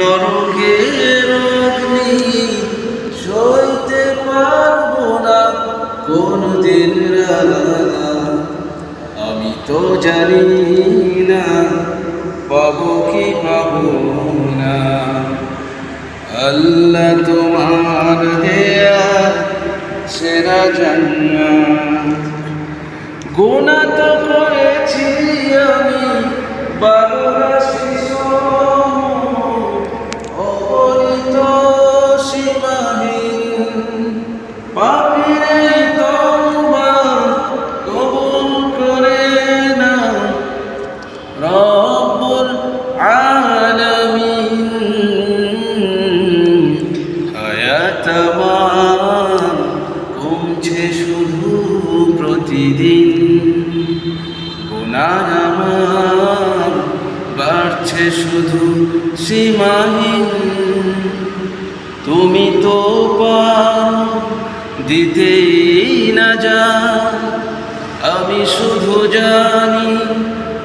নরকের অগ্নি সইতে পারব না কোনদিন আমি তো জানি না, পাবো কি পাবো না। আল্লাহ তোমার দেয়া সেরা জান্নাত। গুণা তো করেছি আমি বারোরা শিশু আমার কমছে শুধু প্রতিদিন। গুনার আমার বাড়ছে শুধু সীমাহীন। তুমি তো পার দিতেই না যা, আমি শুধু জানি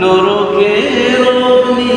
নরকের অগ্নি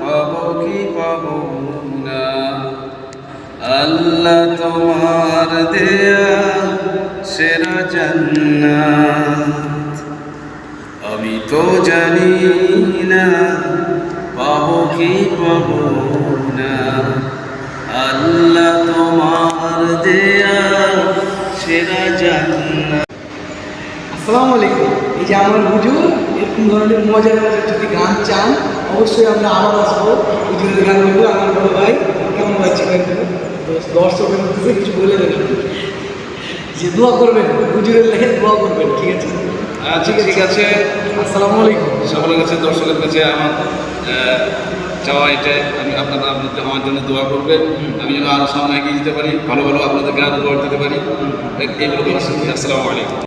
পাবো কি পাবো আল্লাহ তোমার দেয়া সেরা জান্নাত। আমি তো জানি না পাবো কি পাবো না। আল্লাহ তোমার দেয়া সেরা জান্নাত। আসসালামু আলাইকুম। এই যে আমার হুজুর এরকম ধরনের মজার মজার যদি গান চান অবশ্যই আমরা আবার আসব। হুজুরের গান বলব আমার বড় ভাই কেমন ভাই ছিলেন দর্শকের মধ্যে কিছু বলে দেবেন? যে দোয়া করবেন হুজুরের লেখে দোয়া করবেন ঠিক আছে? আচ্ছা ঠিক আছে। আসসালামু আলাইকুম। সকলের কাছে দর্শকের কাছে আমার চাওয়া এটাই। আমি আপনারা আপনাদের আমার জন্য দোয়া করবেন আমি যেন আরও সামনে এগিয়ে যেতে পারি ভালো ভালো আপনাদের গান উপহার দিতে পারি। এইগুলো আসসালামু আলাইকুম।